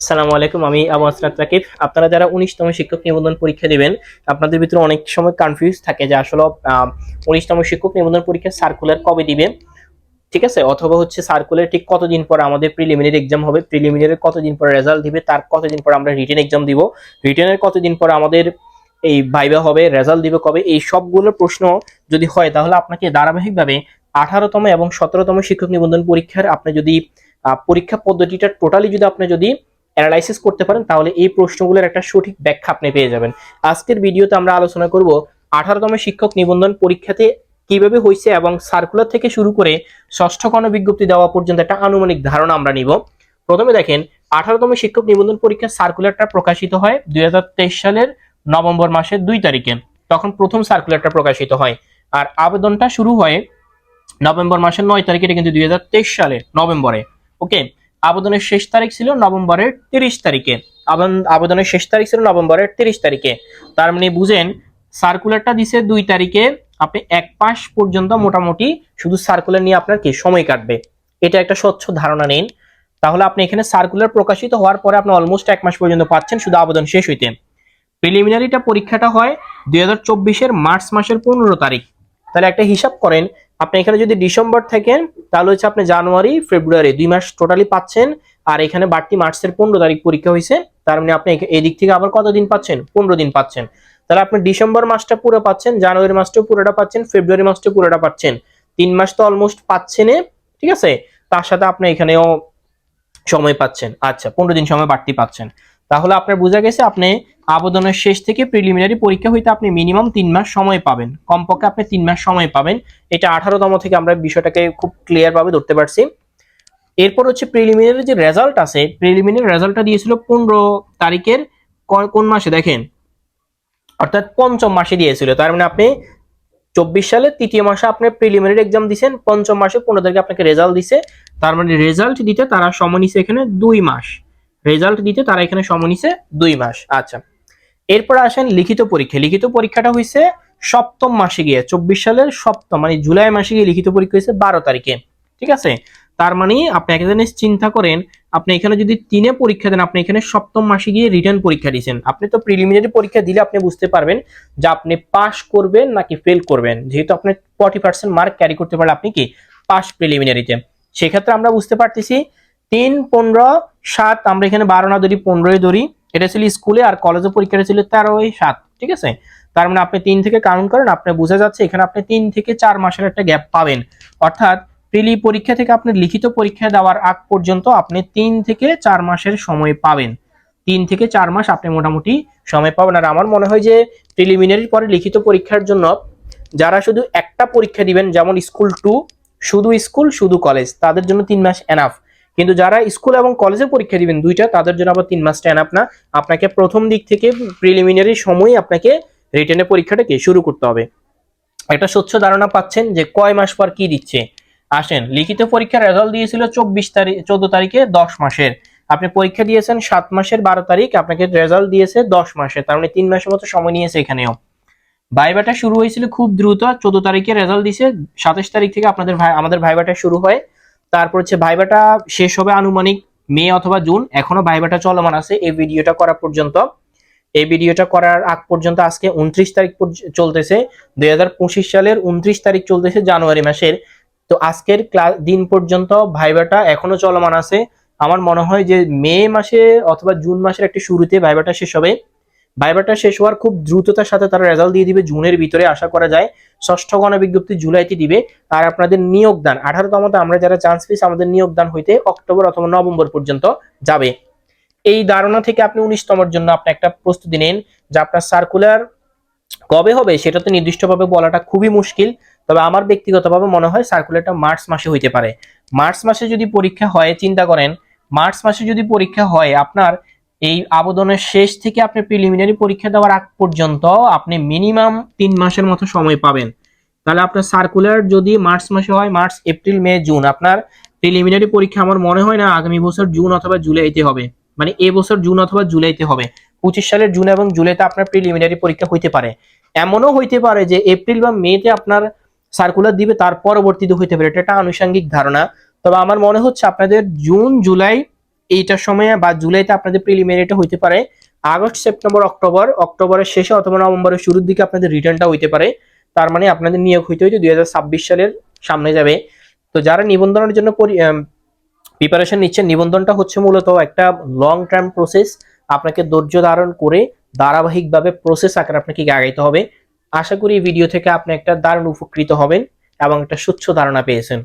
সালামু আলাইকুম, আমি আবু আসরাত রাকিব। আপনারা যারা উনিশতম শিক্ষক নিবন্ধন পরীক্ষা দেবেন, আপনাদের ভিতরে অনেক সময় কনফিউজ থাকে যে আসলে উনিশতম শিক্ষক নিবন্ধন পরীক্ষা সার্কুলার কবে দিবে, ঠিক আছে? অথবা হচ্ছে সার্কুলার ঠিক কতদিন পর আমাদের প্রিলিমিনারি এক্সাম হবে প্রিলিমিনারি কতদিন পর রেজাল্ট দিবে, তার কতদিন পর আমরা রিটেন এক্সাম দিব রিটেনের কতদিন পর আমাদের এই ভাইবা হবে রেজাল্ট দিবে কবে, এই সবগুলো প্রশ্ন যদি হয়, তাহলে আপনাকে ধারাবাহিকভাবে আঠারোতম এবং সতেরোতম শিক্ষক নিবন্ধন পরীক্ষার আপনি যদি পরীক্ষা পদ্ধতিটা টোটালি যদি আপনি যদি অ্যানালাইসিস করতে পারেন, তাহলে এই প্রশ্নগুলোর একটা সঠিক ব্যাখ্যা আপনি পেয়ে যাবেন। আজকের ভিডিওতে আমরা আলোচনা করব আঠারোতম শিক্ষক নিবন্ধন পরীক্ষাতে কীভাবে হয়েছে এবং সার্কুলার থেকে শুরু করে ষষ্ঠ গণ বিজ্ঞপ্তি দেওয়া পর্যন্ত একটা আনুমানিক ধারণা আমরা নিব। প্রথমে দেখেন, আঠারোতম শিক্ষক নিবন্ধন পরীক্ষার সার্কুলারটা প্রকাশিত হয় দুই হাজার তেইশ সালের নভেম্বর মাসের দুই তারিখে। তখন প্রথম সার্কুলারটা প্রকাশিত হয়। আর আবেদনটা শুরু হয় নভেম্বর মাসের নয় তারিখে কিন্তু দুই হাজার তেইশ সালে নভেম্বরে। ওকে? আবেদনের শেষ তারিখ ছিল নভেম্বরের তিরিশ তারিখে। আবেদনের শেষ তারিখ ছিল নভেম্বরের তিরিশ তারিখে। তার মানে বুঝেন সার্কুলারটা দিছে দুই তারিখে, আপনি এক মাস পর্যন্ত মোটামুটি শুধু সার্কুলার নিয়ে আপনার কি সময় কাটবে। এটা একটা স্বচ্ছ ধারণা নিন। তাহলে আপনি এখানে সার্কুলার প্রকাশিত হওয়ার পরে আপনি অলমোস্ট এক মাস পর্যন্ত পাচ্ছেন শুধু আবেদন শেষ হইতে। প্রিলিমিনারিটা পরীক্ষাটা হয় দুই হাজার মার্চ মাসের পনেরো তারিখ। তাহলে একটা হিসাব করেন আপনি এখানে যদি ডিসেম্বর থাকেন, তাহলে হচ্ছে আপনি জানুয়ারি, ফেব্রুয়ারি দুই মাস টোটালি পাচ্ছেন। আর এখানে বাড়তি মার্চের পনেরো তারিখ পরীক্ষা হয়েছে। তার মানে আপনি এ- এদিক থেকে আবার কতদিন পাচ্ছেন? পনেরো দিন পাচ্ছেন। তাহলে আপনি ডিসেম্বর মাসটা পুরো পাচ্ছেন, জানুয়ারি মাসটাও পুরোটা পাচ্ছেন, ফেব্রুয়ারি মাসটাও পুরোটা পাচ্ছেন। তিন মাস তো অলমোস্ট পাচ্ছেন ঠিক আছে? তার সাথে আপনি এখানেও সময় পাচ্ছেন। আচ্ছা পনেরো দিন সময় বাড়তি পাচ্ছেন। তাহলে আপনার বোঝা গেছে আপনি আবেদনের শেষ থেকে প্রিলিমিনারি পরীক্ষা হইতে আপনি মিনিমাম তিন মাস সময় পাবেন। কমপক্ষে আপনি তিন মাস সময় পাবেন। এটা আঠারোতম থেকে আমরা বিষয়টাকে খুব ক্লিয়ারভাবে ধরতে পারছি। এরপর হচ্ছে প্রিলিমিনারি যে রেজাল্ট আছে প্রিলিমিনারি রেজাল্টটা দিয়েছিল পনেরো তারিখের কোন মাসে দেখেন? অর্থাৎ পঞ্চম মাসে দিয়েছিল। তার মানে আপনি চব্বিশ সালের তৃতীয় মাসে আপনি প্রিলিমিনারি এক্সাম দিছেন, পঞ্চম মাসে পনেরো তারিখে আপনাকে রেজাল্ট দিছে। তার মানে রেজাল্ট দিতে তারা সময় নিছে এখানে দুই মাস। রেজাল্ট দিতে তারা এখানে সময় নিছে দুই মাস। আচ্ছা এরপর আসেন লিখিত পরীক্ষা। লিখিত পরীক্ষাটা হয়েছে সপ্তম মাসে গিয়ে চব্বিশ সালের সপ্তম মানে জুলাই মাসে গিয়ে লিখিত পরীক্ষা হয়েছে বারো তারিখে। ঠিক আছে? তার মানে আপনি একটা জিনিস চিন্তা করেন, আপনি এখানে যদি তিনে পরীক্ষা দেন, আপনি এখানে সপ্তম মাসে গিয়ে রিটার্ন পরীক্ষা দিয়েছেন আপনি তো প্রিলিমিনারি পরীক্ষা দিলে আপনি বুঝতে পারবেন যে আপনি পাশ করবেন নাকি ফেল করবেন। যেহেতু আপনি ফর্টি পার্সেন্ট মার্ক ক্যারি করতে পারলে আপনি কি? পাশ প্রিলিমিনারিতে সেক্ষেত্রে আমরা বুঝতে পারতেছি তিন, পনেরো সাত, আমরা এখানে বারো না ধরি, পনেরোই ধরি। এটা ছিল স্কুলে আর কলেজে পরীক্ষাটা ছিল তেরোই সাত, ঠিক আছে? তার মানে আপনি তিন থেকে কাউন্ট করেন আপনি বোঝা যাচ্ছে এখানে আপনি তিন থেকে চার মাসের একটা গ্যাপ পাবেন। অর্থাৎ প্রিলি পরীক্ষা থেকে আপনি লিখিত পরীক্ষা দেওয়ার আগ পর্যন্ত আপনি তিন থেকে চার মাসের সময় পাবেন। তিন থেকে চার মাস আপনি মোটামুটি সময় পাবেন। আর আমার মনে হয় যে প্রিলিমিনারির পরে লিখিত পরীক্ষার জন্য যারা শুধু একটা পরীক্ষা দিবেন, যেমন স্কুল টু শুধু স্কুল, শুধু কলেজ, তাদের জন্য তিন মাস এনাফ কিন্তু যারা স্কুল এবং কলেজে পরীক্ষা দিবেন দুইটা, তাদের জন্য আবার তিন মাসটা এনাফ না। আপনাকে প্রথম দিক থেকে প্রিলিমিনারি সময় আপনাকে রিটেনের পরীক্ষাটাকে শুরু করতে হবে। একটা স্বচ্ছ ধারণা পাচ্ছেন যে কয় মাস পর কি দিচ্ছে। আসেন, লিখিত পরীক্ষার রেজাল্ট দিয়েছিল চব্বিশ তারিখ চোদ্দ তারিখে দশ মাসের। আপনি পরীক্ষা দিয়েছেন সাত মাসের বারো তারিখ, আপনাকে রেজাল্ট দিয়েছে দশ মাসে তার মানে তিন মাসের মতো সময় নিয়েছে এখানেও। ভাইবাটা শুরু হয়েছিল খুব দ্রুত, চোদ্দ তারিখে রেজাল্ট দিয়েছে সাতাশ তারিখ থেকে আপনাদের আমাদের ভাইবাটা শুরু হয়। তারপর হচ্ছে ভাইবাটা শেষ হবে আনুমানিক মে অথবা জুন। এখনও ভাইবাটা চলমান আছে। এই ভিডিওটা করা পর্যন্ত। এই ভিডিওটা করার আগ পর্যন্ত আজকে উনত্রিশ তারিখ চলতেছে। দুই হাজার পঁচিশ সালের উনত্রিশ তারিখ চলতেছে জানুয়ারি মাসের। তো আজকের ক্লাস দিন পর্যন্ত ভাইবাটা এখনও চলমান আছে। আমার মনে হয় যে মে মাসে অথবা জুন মাসের একটি শুরুতে ভাইবাটা শেষ হবে। ভাইবাটা শেষ হওয়ার খুব দ্রুততার সাথে তারা রেজাল্ট দিয়ে দিবে, জুনের ভিতরে আশা করা যায়। ষষ্ঠ গণবিজ্ঞপ্তি জুলাইতে দিবে আর আপনাদের নিয়োগদান। আঠারোতমতে আমরা যারা চান্স পেয়েছি, আমাদের নিয়োগদান হইতে অক্টোবর অথবা নভেম্বর পর্যন্ত যাবে। এই ধারণা থেকে আপনি উনিশতমের জন্য আপনি একটা প্রস্তুতি নিন, যে আপনার সার্কুলার কবে হবে সেটা তো নির্দিষ্টভাবে বলাটা খুবই মুশকিল, তবে আমার ব্যক্তিগতভাবে মনে হয় সার্কুলারটা মার্চ মাসে হইতে পারে। মার্চ মাসে যদি পরীক্ষা হয়, চিন্তা করেন, মার্চ মাসে যদি পরীক্ষা হয়, আপনার এই আবেদনের শেষ থেকে আপনি প্রিলিমিনারি পরীক্ষা দেওয়ার আগ পর্যন্ত আপনি মিনিমাম তিন মাসের মতো সময় পাবেন। তাহলে আপনার সার্কুলার যদি মার্চ মাসে হয়, March, April, May, June, preliminary preliminary পরীক্ষা আমার মনে হয় না আগামী বছর জুন অথবা জুলাইতে হবে। মানে এ বছর জুন অথবা জুলাইতে হবে। পঁচিশ সালের জুন এবং জুলাইতে আপনার প্রিলিমিনারি পরীক্ষা হইতে পারে। এমনও হইতে পারে যে এপ্রিল বা মেতে আপনার সার্কুলার দিবে, তার পরবর্তীতে হইতে পারে। এটা একটা আনুষঙ্গিক ধারণা। তবে আমার মনে হচ্ছে আপনাদের জুন, জুলাই এইটার সময় বা জুলাইতে আপনাদের প্রিলিমিনারিটা হইতে পারে। আগস্ট, সেপ্টেম্বর, অক্টোবর, অক্টোবরের শেষে অথবা নভেম্বরের শুরুর দিকে আপনাদের রিটার্নটা হইতে পারে। তার মানে আপনাদের নিয়োগ হইতে হইতে দুই হাজার ছাব্বিশ সালের সামনে যাবে। তো যারা নিবন্ধনের জন্য প্রিপারেশন নিচ্ছেন, নিবন্ধনটা হচ্ছে মূলত একটা লং টার্ম প্রসেস আপনাকে ধৈর্য ধারণ করে ধারাবাহিকভাবে প্রসেস আকারে আপনাকে আগাইতে হবে। আশা করি ভিডিও থেকে আপনি একটা দারুণ উপকৃত হবেন এবং একটা স্বচ্ছ ধারণা পেয়েছেন।